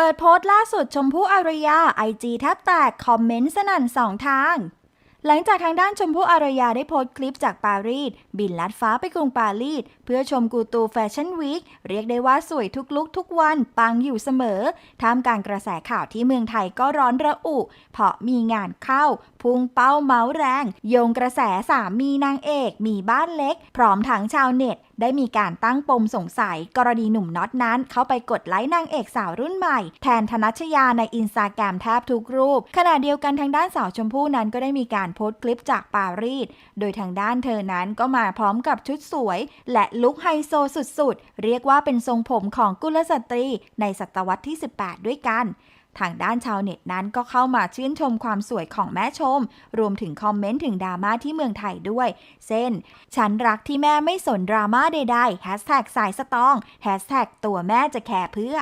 เปิดโพสต์ล่าสุดชมพู่อารยาไอจีแทบแตกคอมเมนต์สนั่นสองทาง หลังจากทางด้านชมพู่อารยาได้โพสต์คลิปจากปารีส บินลัดฟ้าไปกรุงปารีส เพื่อชมกูตูแฟชั่นวีคเรียกได้ว่าสวยทุกลุกทุกวัน ปังอยู่เสมอ ท่ามกลางกระแสข่าวที่เมืองไทยก็ร้อนระอุ เพราะมีงานเข้า พุ่งเป้าเมาส์แรง โยงกระแสสามีนางเอก มีบ้านเล็ก พร้อมทั้งชาวเน็ตได้มีการตั้งปมสงสัย กรณีหนุ่มน็อตนั้น เข้าไปกดไลค์นางเอกสาวรุ่นใหม่ แทนธนัชยาในอินสตาแกรมแทบทุกรูป ขณะเดียวกันทางด้านสาวชมพู่นั้นก็ได้มีการโพสต์คลิปจากปารีส โดยทางด้านเธอนั้นก็มาพร้อมกับชุดสวย และลุคไฮโซสุดๆ เรียกว่าเป็นทรงผมของกุลสตรี ในศตวรรษที่ 18 ด้วยกันทางด้านชาวเน็ตนั้นก็เข้ามาชื่นชมความสวยของแม่ชม รวมถึงคอมเมนต์ถึงดราม่าที่เมืองไทยด้วย เช่น ฉันรักที่แม่ไม่สนดราม่าใดๆแฮชแท็กสายสตองแฮชแท็กตัวแม่จะแคร์เพื่อ